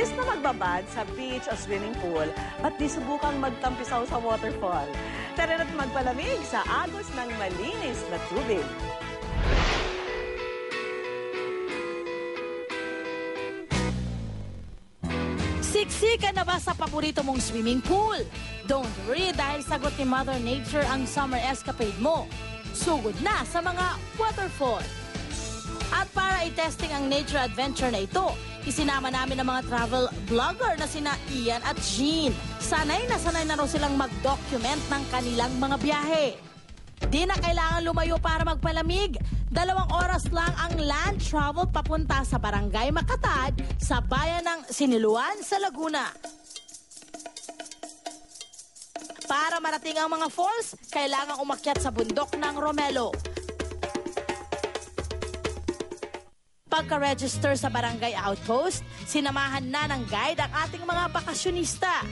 Imbis na magbabad sa beach o swimming pool, ba't di subukang magtampisaw sa waterfall? Tara na't magpalamig sa agos ng malinis na tubig. Siksika na ba sa paborito mong swimming pool? Don't worry dahil sagot ni Mother Nature ang summer escapade mo. Sugod na sa mga waterfall. At para i-testing ang nature adventure na ito, isinama namin ang mga travel vlogger na sina Ian at Jean. Sanay na sanay na raw silang mag-document ng kanilang mga biyahe. Di na kailangan lumayo para magpalamig. Dalawang oras lang ang land travel papunta sa Barangay Makatad sa bayan ng Siniluan sa Laguna. Para marating ang mga falls, kailangan umakyat sa bundok ng Romelo. Pagka-register sa barangay outpost, sinamahan na ng guide ang ating mga bakasyonista.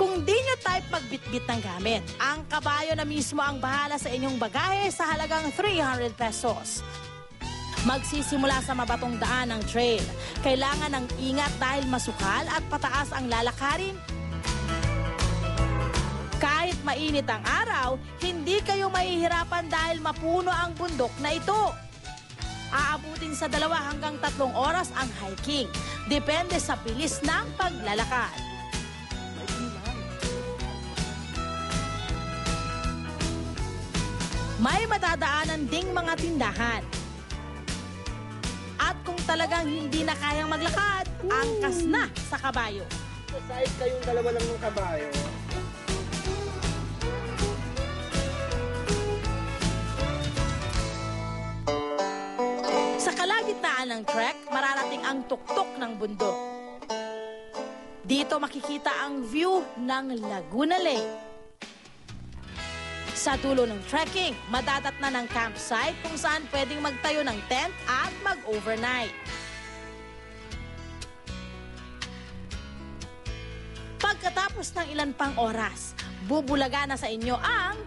Kung di nyo type magbitbit ng gamit, ang kabayo na mismo ang bahala sa inyong bagahe sa halagang 300 pesos. Magsisimula sa mabatong daan ng trail. Kailangan ng ingat dahil masukal at pataas ang lalakarin. Kahit mainit ang araw, hindi kayo mahihirapan dahil mapuno ang bundok na ito. Aabutin sa dalawa hanggang tatlong oras ang hiking. Depende sa bilis ng paglalakad. May matadaanan ding mga tindahan. At kung talagang hindi na kayang maglakad, angkas na sa kabayo. Sa kayong dalawa lang ng kabayo. Sa kalagitnaan ng trek, mararating ang tuktok ng bundok. Dito makikita ang view ng Laguna Lake. Sa dulo ng trekking, madadat na ng campsite kung saan pwedeng magtayo ng tent at mag-overnight. Pagkatapos ng ilan pang oras, bubulaga na sa inyo ang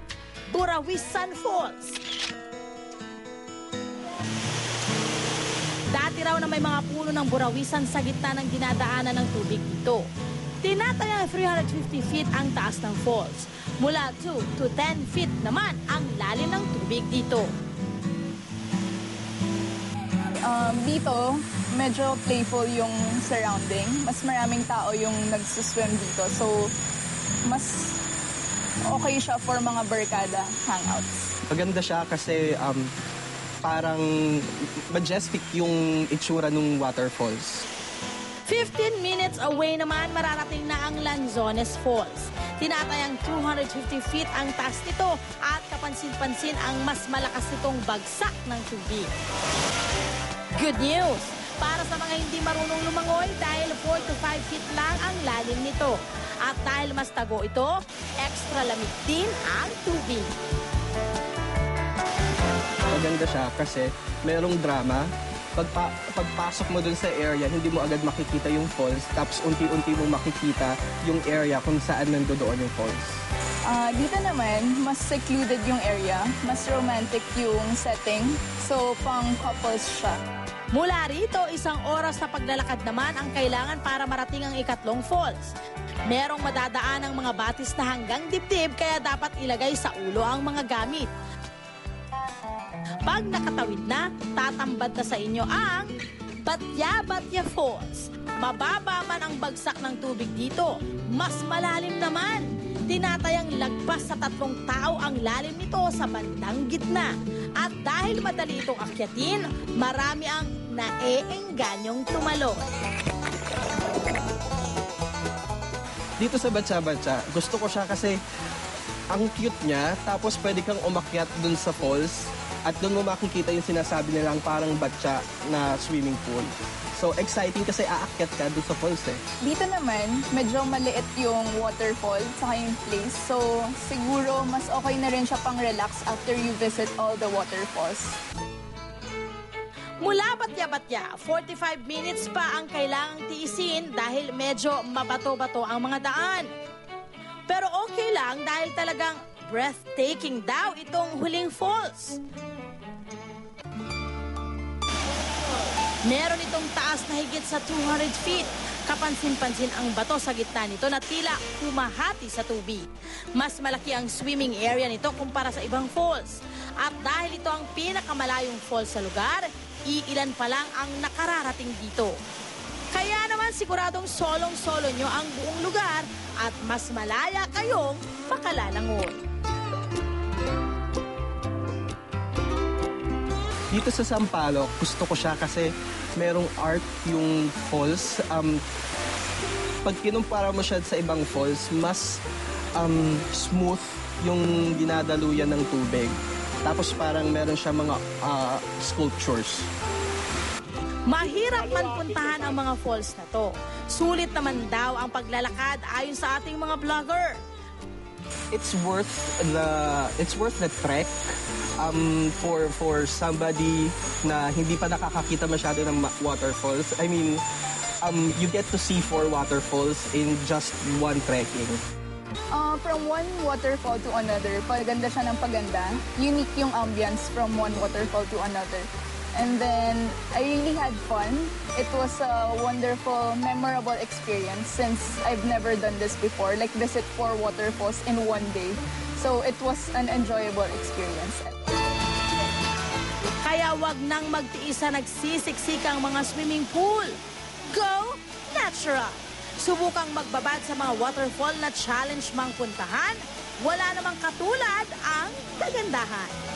Burawisan Falls. Dati raw na may mga puno ng burawisan sa gitna ng dinadaanan ng tubig dito. Tinatayang 350 feet ang taas ng falls. Mula 2 to 10 feet naman ang lalim ng tubig dito. Um, dito, medyo playful yung surrounding. Mas maraming tao yung nagsuswim dito. So, mas okay siya for mga barkada hangouts. Maganda siya kasi um, parang majestic yung itsura ng waterfalls. 15 minutes away naman mararating na ang Lanzones Falls. Tinatayang 250 feet ang taas nito at kapansin-pansin ang mas malakas nitong bagsak ng tubig. Good news! Para sa mga hindi marunong lumangoy dahil 4 to 5 feet lang ang lalim nito. At dahil mas tago ito, extra lamig din ang tubig. Maganda siya kasi merong drama. Pagpa, pagpasok mo dun sa area, hindi mo agad makikita yung falls. Tapos unti-unti mo makikita yung area kung saan nandoon yung falls. Ah, dito naman, mas secluded yung area. Mas romantic yung setting. So, pang couples siya. Mula rito, isang oras na paglalakad naman ang kailangan para marating ang ikatlong falls. Merong madadaan ang mga batis na hanggang dibdib kaya dapat ilagay sa ulo ang mga gamit. Pag nakatawid na, tatambad na sa inyo ang Batya Batya Falls. Mababa man ang bagsak ng tubig dito, mas malalim naman. Tinatayang lagpas sa tatlong tao ang lalim nito sa bandang gitna. At dahil madali itong akyatin, marami ang naeenganyong tumalon. Dito sa Batsa-Batsa, gusto ko siya kasi ang cute niya, tapos pwede kang umakyat dun sa falls at doon mo makikita yung sinasabi nilang parang batsa na swimming pool. So exciting kasi aakyat ka dun sa falls eh. Dito naman, medyo maliit yung waterfall sa yung place. So, siguro mas okay na rin siya pang relax after you visit all the waterfalls. Mula Batya-Batya, 45 minutes pa ang kailangang tiisin dahil medyo mabato-bato ang mga daan. Lang dahil talagang breathtaking daw itong huling falls. Meron itong taas na higit sa 200 feet. Kapansin-pansin ang bato sa gitna nito na tila humahati sa tubig. Mas malaki ang swimming area nito kumpara sa ibang falls. At dahil ito ang pinakamalayong falls sa lugar, iilan pa lang ang nakararating dito. Naman siguradong solong-solo nyo ang buong lugar at mas malaya kayong makalalangon. Dito sa Sampaloc, gusto ko siya kasi merong art yung falls. Um, pag kinumpara mo siya sa ibang falls, mas um, smooth yung dinadaluyan ng tubig. Tapos parang meron siya mga ah, sculptures. Mahirap man puntahan ang mga falls na to. Sulit naman daw ang paglalakad ayon sa ating mga vlogger. it's worth the it's worth the trek um for for somebody na hindi pa nakakakita masyado ng waterfalls. I mean, um you get to see four waterfalls in just one trekking. Uh, from one waterfall to another, paganda siya ng paganda. Unique yung ambience from one waterfall to another. And then, I really had fun. It was a wonderful, memorable experience since I've never done this before, like visit four waterfalls in one day. So it was an enjoyable experience. Kaya wag nang magtiis sa nagsisiksik ang mga swimming pool. Go natural! Subukang magbabad sa mga waterfall na challenge mang puntahan. Wala namang katulad ang kagandahan.